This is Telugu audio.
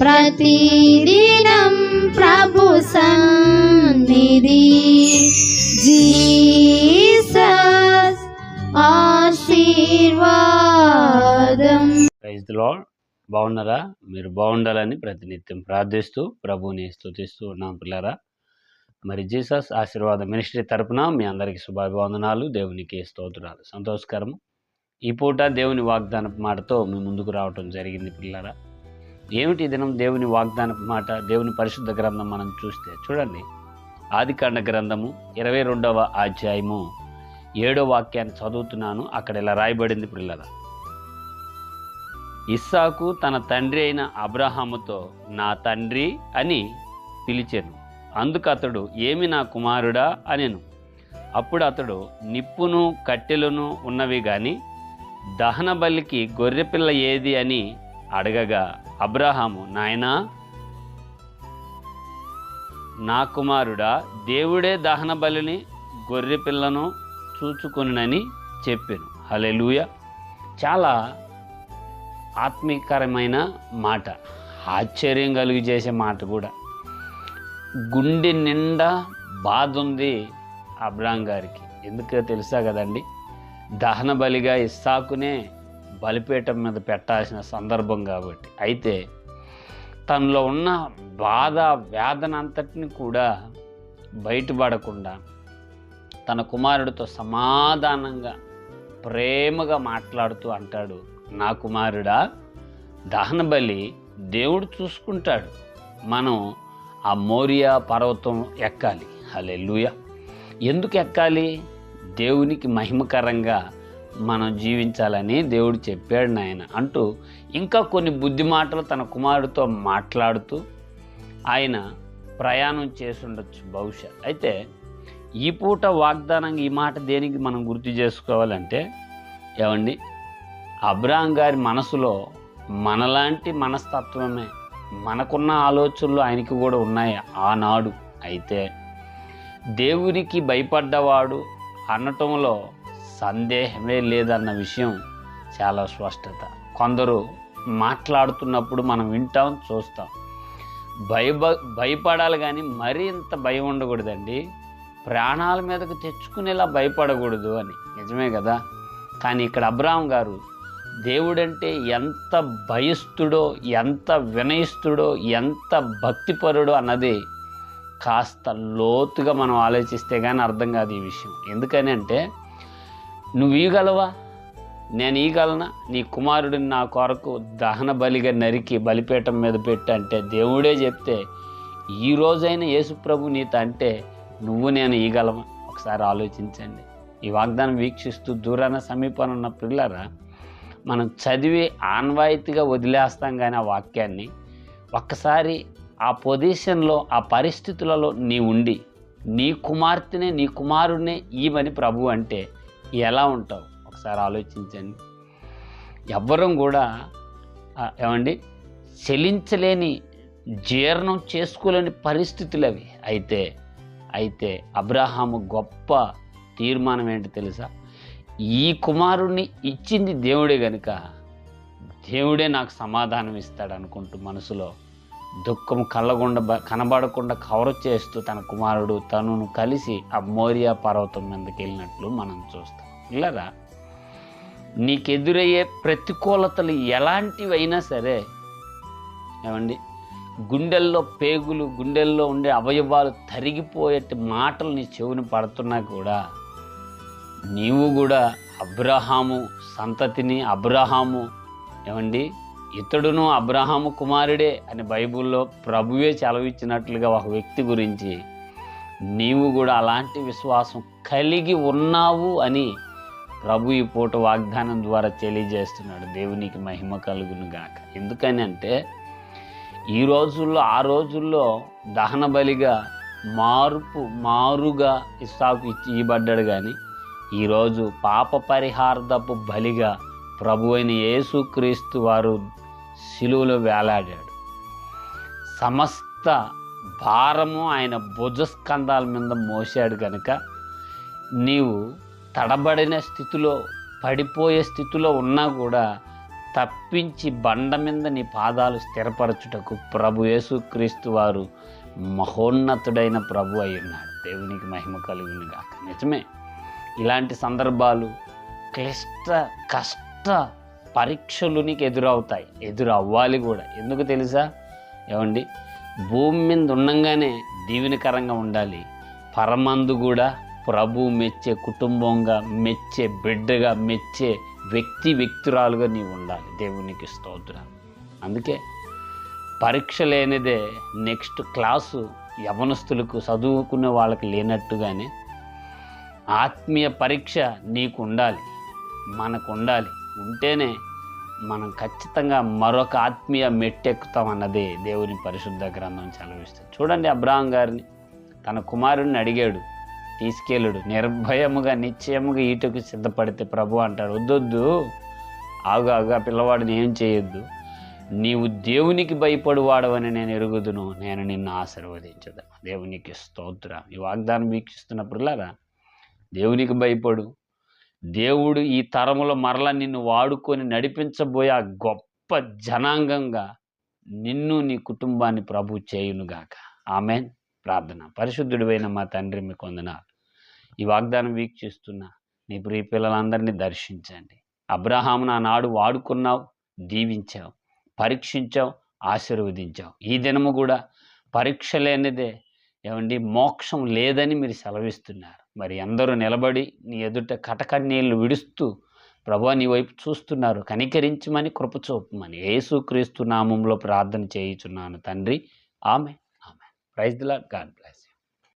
ప్రతిదినం ప్రభు సన్నిధి. జీసస్ ఆశీర్వాదం. ప్రైజ్ ది లార్డ్ బాగున్నారా? మీరు బాగుండాలని ప్రతినిత్యం ప్రార్థిస్తూ ప్రభుని స్తుతిస్తూ ఉన్నాం పిల్లరా. మరి జీసస్ ఆశీర్వాద మినిస్ట్రీ తరపున మీ అందరికీ శుభాభివందనాలు దేవునికి స్తోత్రాలు. సంతోషకరము. ఈ పూట దేవుని వాగ్దాన మాటతో మీ ముందుకు రావటం జరిగింది పిల్లరా. ఏమిటి దినం దేవుని వాగ్దాన మాట దేవుని పరిశుద్ధ గ్రంథం మనం చూస్తే? చూడండి. ఆదికాండ గ్రంథము ఇరవై రెండవ అధ్యాయము. ఏడో వాక్యాన్ని చదువుతున్నాను. అక్కడ ఇలా రాయబడింది పిల్లల ఇస్సాకు తన తండ్రి అయిన అబ్రహాముతో నా తండ్రి అని పిలిచాను. అందుకు అతడు ఏమి నా కుమారుడా? అనెను. అప్పుడు అతడు నిప్పును కట్టెలను ఉన్నవి కానీ దహన బలికి గొర్రెపిల్ల ఏది అని అడగగా అబ్రహాము నాయనా నా కుమారుడా దేవుడే దహన బలిని గొర్రెపిల్లను చూచుకొనునని చెప్పాను. హలెలుయ చాలా ఆత్మీకరమైన మాట ఆశ్చర్యం కలుగు చేసే మాట కూడా. గుండె నిండా బాధ ఉంది అబ్రాహం గారికి. ఎందుకో తెలుసా కదండి? దహన బలిగా ఇస్సాకునే బలిపీఠం మీద పెట్టాల్సిన సందర్భం కాబట్టి. అయితే తనలో ఉన్న బాధ వేదన అంతటిని కూడా బయటపడకుండా తన కుమారుడితో సమాధానంగా ప్రేమగా మాట్లాడుతూ అంటాడు నా కుమారుడా దహన బలి దేవుడు చూసుకుంటాడు. మనం ఆ మోరియా పర్వతం ఎక్కాలి. హలే ఎందుకు ఎక్కాలి? దేవునికి మహిమకరంగా మనం జీవించాలని దేవుడు చెప్పాడు నాయన అంటూ ఇంకా కొన్ని బుద్ధి మాటలు తన కుమారుడితో మాట్లాడుతూ ఆయన ప్రయాణం చేసుండొచ్చు బహుశా. అయితే ఈ పూట వాగ్దానంగా ఈ మాట దేనికి మనం గుర్తు చేసుకోవాలంటే ఏమండి? అబ్రాహం గారి మనసులో మనలాంటి మనస్తత్వమే మనకున్న ఆలోచనలు ఆయనకి కూడా ఉన్నాయి ఆనాడు. అయితే దేవునికి భయపడ్డవాడు అనటంలో సందేహమే లేదన్న విషయం చాలా స్పష్టత. కొందరు మాట్లాడుతున్నప్పుడు మనం వింటాం చూస్తాం. భయభ భయపడాలి కానీ మరీ ఇంత భయం ఉండకూడదండి. ప్రాణాల మీదకు తెచ్చుకునేలా భయపడకూడదు అని. నిజమే కదా? కానీ ఇక్కడ అబ్రాహం గారు దేవుడంటే ఎంత భయస్థుడో ఎంత వినయిస్తుడో ఎంత భక్తిపరుడో అన్నది కాస్త లోతుగా మనం ఆలోచిస్తే కానీ అర్థం కాదు ఈ విషయం. ఎందుకని అంటే నువ్వు ఈగలవా నేను ఈగలనా నీ కుమారుడిని నా కొరకు దహన బలిగా నరికి బలిపీఠం మీద పెట్టి అంటే దేవుడే చెప్తే ఈ రోజైనా యేసుప్రభు నీత అంటే నువ్వు నేను ఈగలమా ఒకసారి ఆలోచించండి. ఈ వాగ్దానం వీక్షిస్తూ దూరాన సమీపంలో ఉన్న పిల్లరా మనం చదివి ఆన్వాయితీగా వదిలేస్తాం కానీ ఆ వాక్యాన్ని ఒక్కసారి ఆ పొజిషన్లో ఆ పరిస్థితులలో నీ ఉండి నీ కుమార్తెనే నీ కుమారుడినే ఈమని ప్రభు అంటే ఎలా ఉంటావు? ఒకసారి ఆలోచించండి. ఎవ్వరం కూడా ఏమండి? చెలించలేని జీర్ణం చేసుకోలేని పరిస్థితులు అవి. అయితే అయితే అబ్రహాము గొప్ప తీర్మానం ఏంటి తెలుసా? ఈ కుమారుణ్ణి ఇచ్చింది దేవుడే గనుక దేవుడే నాకు సమాధానం ఇస్తాడు అనుకుంటూ మనసులో దుఃఖం కళ్ళగుండ కనబడకుండా కవర్ చేస్తూ తన కుమారుడు తనును కలిసి ఆ మోరియా పర్వతం మీదకి వెళ్ళినట్లు మనం చూస్తాం. ఇలారా నీకెదురయ్యే ప్రతికూలతలు ఎలాంటివైనా సరే ఏమండి గుండెల్లో పేగులు గుండెల్లో ఉండే అవయవాలు తరిగిపోయేటి మాటలు నీ చెవిని పడుతున్నా కూడా నీవు కూడా అబ్రహాము సంతతిని అబ్రహాము ఏమండి ఇతడును అబ్రహాము కుమారుడే అని బైబిల్లో ప్రభువే చలవిచ్చినట్లుగా ఒక వ్యక్తి గురించి నీవు కూడా అలాంటి విశ్వాసం కలిగి ఉన్నావు అని ప్రభు ఈ పూట వాగ్దానం ద్వారా తెలియజేస్తున్నాడు. దేవునికి మహిమ కలుగును గాక. ఎందుకని అంటే ఈ రోజుల్లో ఆ రోజుల్లో దహన బలిగా మార్పు మారుగా ఇస్తాకు ఇచ్చి ఇవ్వబడ్డాడు కానీ ఈరోజు పాప పరిహార్థపు బలిగా ప్రభు అయిన యేసుక్రీస్తు వారు శిలువలో వేలాడాడు. సమస్త భారము ఆయన భుజస్కంధాల మీద మోసాడు కనుక నీవు తడబడిన స్థితిలో పడిపోయే స్థితిలో ఉన్నా కూడా తప్పించి బండ మీద నీ పాదాలు స్థిరపరచుటకు ప్రభు యేసుక్రీస్తు వారు మహోన్నతుడైన ప్రభు అయి ఉన్నాడు. దేవునికి మహిమ కలుగును కాక నిజమే. ఇలాంటి సందర్భాలు క్లిష్ట కష్ట పరీక్షలు నీకు ఎదురవుతాయి. ఎదురవ్వాలి కూడా. ఎందుకు తెలుసా? ఏమండి? భూమి మీద ఉండంగానే దీవెనకరంగా ఉండాలి. పరమందు కూడా ప్రభు మెచ్చే కుటుంబంగా మెచ్చే బిడ్డగా మెచ్చే వ్యక్తి వ్యక్తురాలుగా నీవు ఉండాలి. దేవునికి స్తోత్రం. అందుకే పరీక్ష లేనిదే నెక్స్ట్ క్లాసు యవనస్తులకు చదువుకునే వాళ్ళకి లేనట్టుగానే ఆత్మీయ పరీక్ష నీకు ఉండాలి. మనకు ఉండాలి. ఉంటేనే మనం ఖచ్చితంగా మరొక ఆత్మీయ మెట్టెక్కుతాం అన్నదే దేవుని పరిశుద్ధ గ్రంథం చదివిస్తుంది చూడండి అబ్రాహం గారిని. తన కుమారుడిని అడిగాడు. తీసుకెళ్ళుడు. నిర్భయముగా నిశ్చయముగా ఈటకు సిద్ధపడితే ప్రభు అంటాడు వద్దొద్దు. ఆగు ఆగు ఆ పిల్లవాడిని ఏం చేయొద్దు. నీవు దేవునికి భయపడువాడవని నేను ఎరుగుదును. నేను నిన్ను ఆశీర్వదించదు దేవునికి స్తోత్ర. ఈ వాగ్దానం వీక్షిస్తున్నప్పుడులారా దేవునికి భయపడు. దేవుడు ఈ తరములో మరల నిన్ను వాడుకొని నడిపించబోయే ఆ గొప్ప జనాంగంగా నిన్ను నీ కుటుంబాన్ని ప్రభు చేయునుగాక. ఆమె ప్రార్థన. పరిశుద్ధుడివైన మా తండ్రి మీకు వందనాలు. ఈ వాగ్దానం వీక్షిస్తున్న నీ ప్రియ పిల్లలందరినీ దర్శించండి. అబ్రహాము నాడు వాడుకున్నావు దీవించావు పరీక్షించావు ఆశీర్వదించావు. ఈ దినము కూడా పరీక్ష లేనిదే ఏమండి మోక్షం లేదని మీరు సెలవిస్తున్నారు. మరి అందరూ నిలబడి నీ ఎదుట కటకన్నీళ్ళు విడుస్తూ ప్రభా నీ వైపు చూస్తున్నారు కనికరించమని కృపచూపమని యేసుక్రీస్తు నామంలో ప్రార్థన చేయుచున్నాను తండ్రి. ఆమె ఆమె ప్రైజ్ దిలా గాడ్ బ్లెస్.